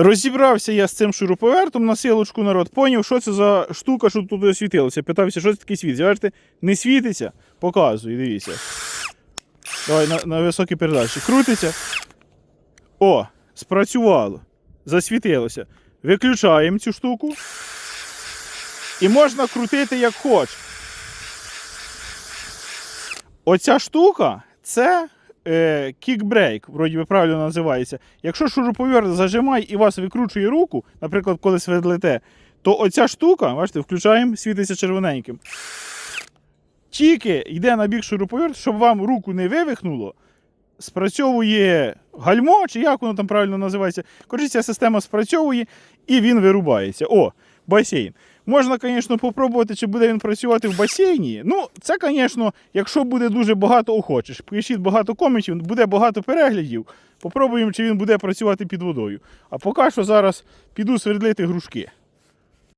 Розібрався я з цим шуруповертом на силочку народ, поняв, що це за штука, що тут освітилося. Питався, що це такий світ. Бачите, не світиться, показую, дивіться. Давай на, на високій передачі. Крутиться. О, спрацювало. Засвітилося. Виключаємо цю штуку. І можна крутити як хоч. Оця штука це е, кікбрейк, вроді би правильно називається. Якщо шуруповерт зажимає і вас викручує руку, наприклад, коли свердлите, то оця штука, бачите, включаємо, світиться червоненьким. Тільки йде на бік шуруповерт, щоб вам руку не вивихнуло, спрацьовує гальмо, чи як воно там правильно називається. Коротше, ця система спрацьовує і він вирубається. О, басейн. Можна, звісно, попробувати, чи буде він працювати в басейні. Ну, це, звісно, якщо буде дуже багато охочих. Пишіть багато коментів, буде багато переглядів. Попробуємо, чи він буде працювати під водою. А поки що зараз піду свердлити грушки.